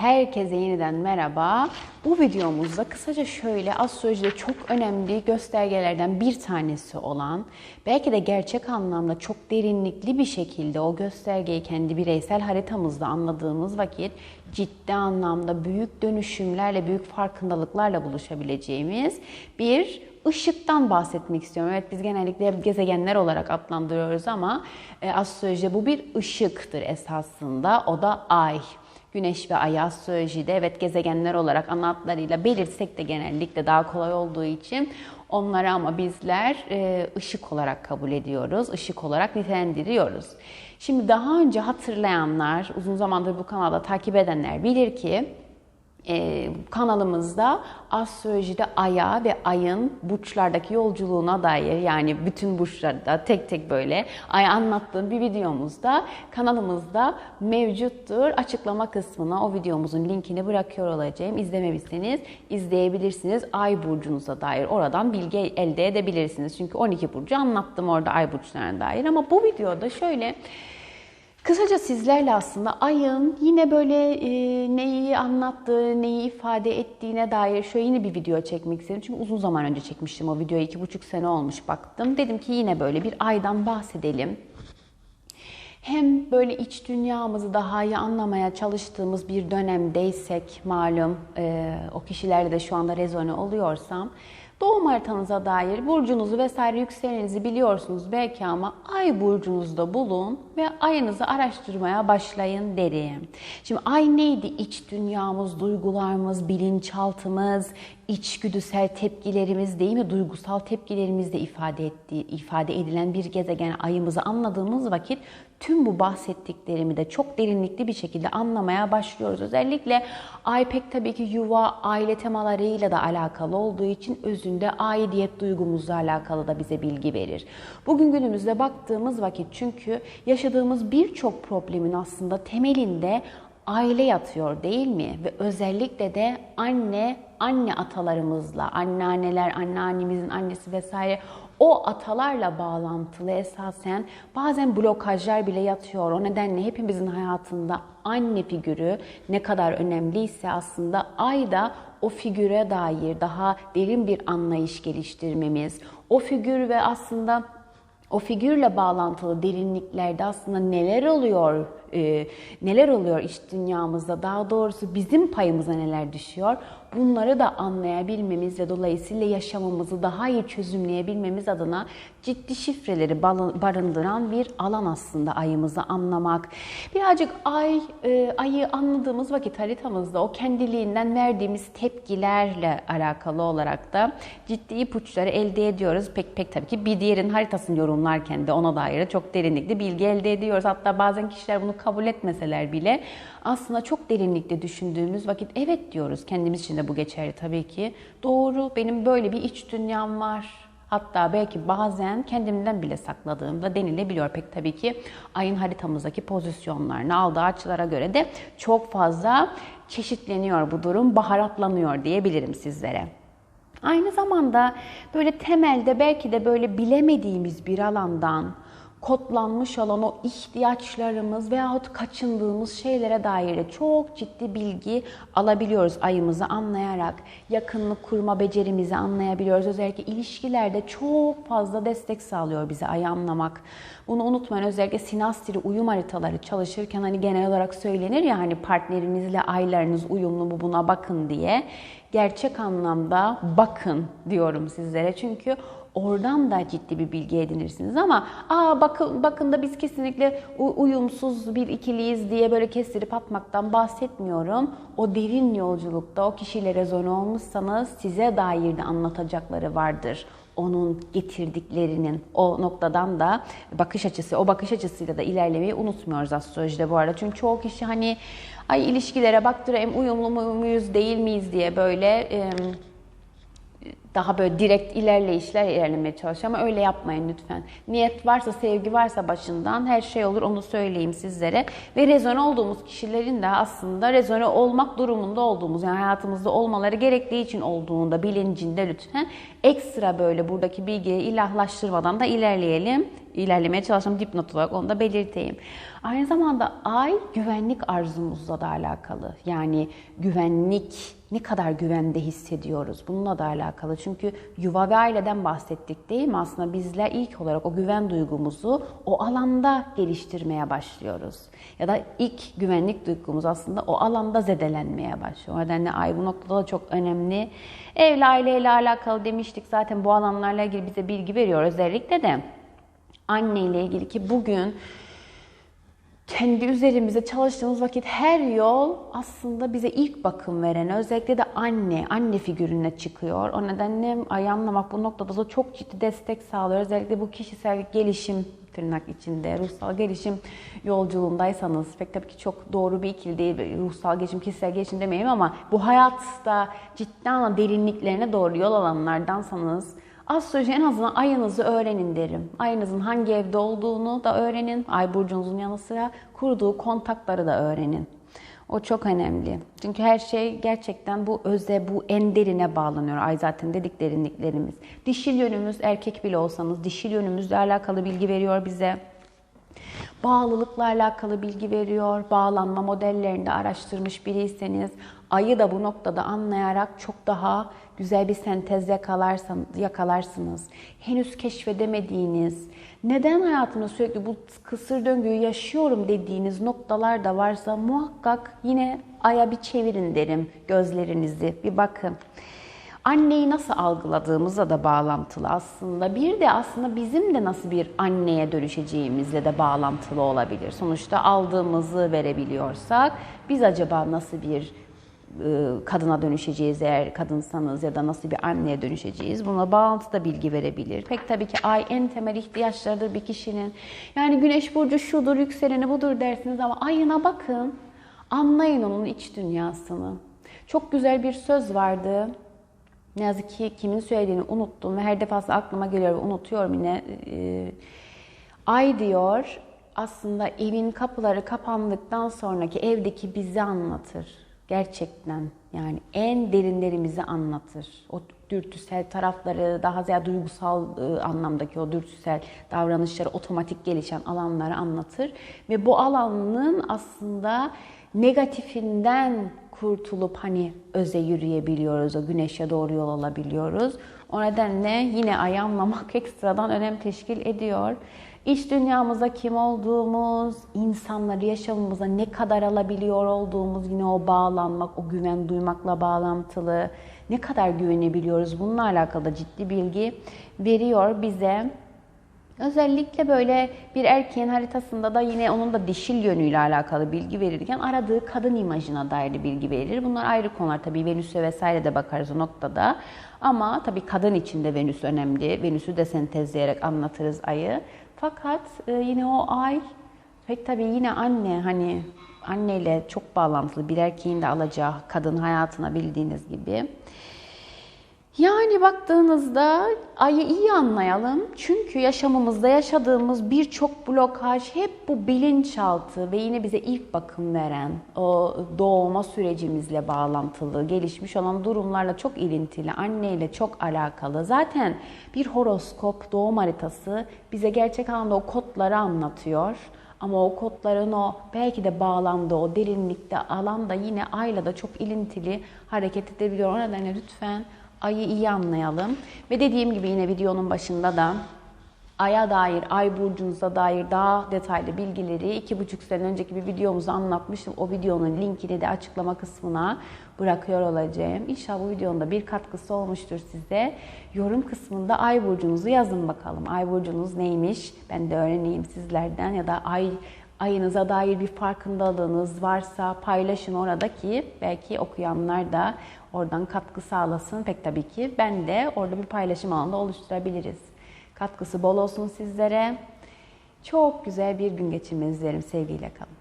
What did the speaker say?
Herkese yeniden merhaba. Bu videomuzda kısaca şöyle astrolojide çok önemli göstergelerden bir tanesi olan, belki de gerçek anlamda çok derinlikli bir şekilde o göstergeyi kendi bireysel haritamızda anladığımız vakit ciddi anlamda büyük dönüşümlerle, büyük farkındalıklarla buluşabileceğimiz bir ışıktan bahsetmek istiyorum. Evet biz genellikle gezegenler olarak adlandırıyoruz ama e, astrolojide bu bir ışıktır esasında. O da ay. Güneş ve Ay astrolojide evet gezegenler olarak ana adlarıyla belirtsek de genellikle daha kolay olduğu için onları ama bizler e, ışık olarak kabul ediyoruz, ışık olarak nitelendiriyoruz. Şimdi daha önce hatırlayanlar, uzun zamandır bu kanalda takip edenler bilir ki e, kanalımızda astrolojide aya ve ayın burçlardaki yolculuğuna dair yani bütün burçlarda tek tek böyle ay anlattığım bir videomuzda kanalımızda mevcuttur. Açıklama kısmına o videomuzun linkini bırakıyor olacağım. İzlememişseniz izleyebilirsiniz. Ay burcunuza dair oradan bilgi elde edebilirsiniz. Çünkü 12 burcu anlattım orada ay burçlarına dair ama bu videoda şöyle Kısaca sizlerle aslında ayın yine böyle e, neyi anlattığı, neyi ifade ettiğine dair şöyle yeni bir video çekmek istedim. Çünkü uzun zaman önce çekmiştim o videoyu. iki buçuk sene olmuş baktım. Dedim ki yine böyle bir aydan bahsedelim. Hem böyle iç dünyamızı daha iyi anlamaya çalıştığımız bir dönemdeysek malum e, o kişilerle de şu anda rezone oluyorsam Doğum haritanıza dair burcunuzu vesaire yükselenizi biliyorsunuz belki ama ay burcunuzda bulun ve ayınızı araştırmaya başlayın derim. Şimdi ay neydi? İç dünyamız, duygularımız, bilinçaltımız, içgüdüsel tepkilerimiz değil mi? Duygusal tepkilerimizde ifade ettiği, ifade edilen bir gezegen ayımızı anladığımız vakit tüm bu bahsettiklerimi de çok derinlikli bir şekilde anlamaya başlıyoruz. Özellikle pek tabii ki yuva, aile temalarıyla da alakalı olduğu için özünde aidiyet duygumuzla alakalı da bize bilgi verir. Bugün günümüzde baktığımız vakit çünkü yaşadığımız birçok problemin aslında temelinde aile yatıyor değil mi? Ve özellikle de anne, anne atalarımızla, anneanneler, anneannemizin annesi vesaire o atalarla bağlantılı esasen bazen blokajlar bile yatıyor. O nedenle hepimizin hayatında anne figürü ne kadar önemliyse aslında ay da o figüre dair daha derin bir anlayış geliştirmemiz, o figür ve aslında o figürle bağlantılı derinliklerde aslında neler oluyor, e, neler oluyor iş dünyamızda, daha doğrusu bizim payımıza neler düşüyor, bunları da anlayabilmemiz ve dolayısıyla yaşamımızı daha iyi çözümleyebilmemiz adına ciddi şifreleri barındıran bir alan aslında ayımızı anlamak. Birazcık ay, e, ayı anladığımız vakit haritamızda o kendiliğinden verdiğimiz tepkilerle alakalı olarak da ciddi ipuçları elde ediyoruz. Pek pek tabii ki bir diğerin haritasını yorumlarken de ona dair çok derinlikli bilgi elde ediyoruz. Hatta bazen kişiler bunu kabul etmeseler bile aslında çok derinlikte düşündüğümüz vakit evet diyoruz. Kendimiz için de bu geçerli tabii ki. Doğru benim böyle bir iç dünyam var. Hatta belki bazen kendimden bile sakladığımda denilebiliyor. Pek tabii ki ayın haritamızdaki pozisyonlarını aldığı açılara göre de çok fazla çeşitleniyor bu durum, baharatlanıyor diyebilirim sizlere. Aynı zamanda böyle temelde belki de böyle bilemediğimiz bir alandan kodlanmış olan o ihtiyaçlarımız veyahut kaçındığımız şeylere dair çok ciddi bilgi alabiliyoruz ayımızı anlayarak. Yakınlık kurma becerimizi anlayabiliyoruz. Özellikle ilişkilerde çok fazla destek sağlıyor bize ayı anlamak. Bunu unutmayın özellikle sinastri uyum haritaları çalışırken hani genel olarak söylenir ya hani partnerinizle aylarınız uyumlu mu buna bakın diye. Gerçek anlamda bakın diyorum sizlere çünkü Oradan da ciddi bir bilgi edinirsiniz ama aa bakın bakın da biz kesinlikle uyumsuz bir ikiliyiz diye böyle kestirip atmaktan bahsetmiyorum. O derin yolculukta o kişiyle rezone olmuşsanız size dair de anlatacakları vardır onun getirdiklerinin o noktadan da bakış açısı, o bakış açısıyla da ilerlemeyi unutmuyoruz astrolojide bu arada. Çünkü çoğu kişi hani ay ilişkilere baktırayım uyumlu muyuz değil miyiz diye böyle e, daha böyle direkt ilerleyişler ilerlemeye çalışıyor ama öyle yapmayın lütfen. Niyet varsa, sevgi varsa başından her şey olur onu söyleyeyim sizlere. Ve rezone olduğumuz kişilerin de aslında rezone olmak durumunda olduğumuz yani hayatımızda olmaları gerektiği için olduğunda bilincinde lütfen Ekstra böyle buradaki bilgiyi ilahlaştırmadan da ilerleyelim. İlerlemeye çalışalım dipnot olarak onu da belirteyim. Aynı zamanda ay güvenlik arzumuzla da alakalı. Yani güvenlik ne kadar güvende hissediyoruz bununla da alakalı. Çünkü yuva ve aileden bahsettik değil mi? Aslında bizler ilk olarak o güven duygumuzu o alanda geliştirmeye başlıyoruz. Ya da ilk güvenlik duygumuz aslında o alanda zedelenmeye başlıyor. O nedenle ay bu noktada da çok önemli. Evle aileyle alakalı demiştik zaten bu alanlarla ilgili bize bilgi veriyor özellikle de anne ile ilgili ki bugün kendi üzerimize çalıştığımız vakit her yol aslında bize ilk bakım veren özellikle de anne, anne figürüne çıkıyor. O nedenle ayı anlamak bu noktada da çok ciddi destek sağlıyor. Özellikle bu kişisel gelişim tırnak içinde ruhsal gelişim yolculuğundaysanız pek tabii ki çok doğru bir ikili değil ruhsal gelişim, kişisel gelişim demeyeyim ama bu hayatta ciddi anlamda derinliklerine doğru yol alanlardansanız Astroloji en azından ayınızı öğrenin derim. Ayınızın hangi evde olduğunu da öğrenin. Ay burcunuzun yanı sıra kurduğu kontakları da öğrenin. O çok önemli. Çünkü her şey gerçekten bu öze, bu en derine bağlanıyor. Ay zaten dedik derinliklerimiz. Dişil yönümüz erkek bile olsanız dişil yönümüzle alakalı bilgi veriyor bize. Bağlılıkla alakalı bilgi veriyor. Bağlanma modellerinde araştırmış biriyseniz ayı da bu noktada anlayarak çok daha güzel bir sentez yakalarsınız. Henüz keşfedemediğiniz, neden hayatımda sürekli bu kısır döngüyü yaşıyorum dediğiniz noktalar da varsa muhakkak yine aya bir çevirin derim gözlerinizi, bir bakın. Anneyi nasıl algıladığımızla da bağlantılı aslında. Bir de aslında bizim de nasıl bir anneye dönüşeceğimizle de bağlantılı olabilir. Sonuçta aldığımızı verebiliyorsak biz acaba nasıl bir e, kadına dönüşeceğiz eğer kadınsanız ya da nasıl bir anneye dönüşeceğiz. Buna bağlantıda bilgi verebilir. Pek tabii ki ay en temel ihtiyaçlarıdır bir kişinin. Yani güneş burcu şudur, yükseleni budur dersiniz ama ayına bakın. Anlayın onun iç dünyasını. Çok güzel bir söz vardı. Ne yazık ki kimin söylediğini unuttum ve her defasında aklıma geliyor ve unutuyorum yine. E, ay diyor aslında evin kapıları kapandıktan sonraki evdeki bizi anlatır. Gerçekten yani en derinlerimizi anlatır. O dürtüsel tarafları, daha ziyade duygusal ıı, anlamdaki o dürtüsel davranışları, otomatik gelişen alanları anlatır. Ve bu alanın aslında negatifinden kurtulup hani öze yürüyebiliyoruz, o güneşe doğru yol alabiliyoruz. O nedenle yine ayağımlamak ekstradan önem teşkil ediyor. İç dünyamıza kim olduğumuz, insanları yaşamımıza ne kadar alabiliyor olduğumuz, yine o bağlanmak, o güven duymakla bağlantılı, ne kadar güvenebiliyoruz bununla alakalı ciddi bilgi veriyor bize. Özellikle böyle bir erkeğin haritasında da yine onun da dişil yönüyle alakalı bilgi verirken aradığı kadın imajına dair de bilgi verir. Bunlar ayrı konular tabii Venüs'e vesaire de bakarız o noktada. Ama tabii kadın için de Venüs önemli. Venüs'ü de sentezleyerek anlatırız ayı. Fakat e, yine o ay pek tabii yine anne hani anneyle çok bağlantılı bir erkeğin de alacağı kadın hayatına bildiğiniz gibi. Yani baktığınızda ayı iyi anlayalım. Çünkü yaşamımızda yaşadığımız birçok blokaj hep bu bilinçaltı ve yine bize ilk bakım veren o doğuma sürecimizle bağlantılı, gelişmiş olan durumlarla çok ilintili, anneyle çok alakalı. Zaten bir horoskop, doğum haritası bize gerçek anlamda o kodları anlatıyor. Ama o kodların o belki de bağlandığı o derinlikte alanda yine ayla da çok ilintili hareket edebiliyor. O nedenle lütfen ayı iyi anlayalım. Ve dediğim gibi yine videonun başında da Ay'a dair, ay burcunuza dair daha detaylı bilgileri iki buçuk sene önceki bir videomuzda anlatmıştım. O videonun linkini de açıklama kısmına bırakıyor olacağım. İnşallah bu videonun da bir katkısı olmuştur size. Yorum kısmında ay burcunuzu yazın bakalım. Ay burcunuz neymiş? Ben de öğreneyim sizlerden ya da ay ayınıza dair bir farkındalığınız varsa paylaşın orada ki belki okuyanlar da oradan katkı sağlasın. Pek tabii ki ben de orada bir paylaşım alanında oluşturabiliriz. Katkısı bol olsun sizlere. Çok güzel bir gün geçirmenizi dilerim. Sevgiyle kalın.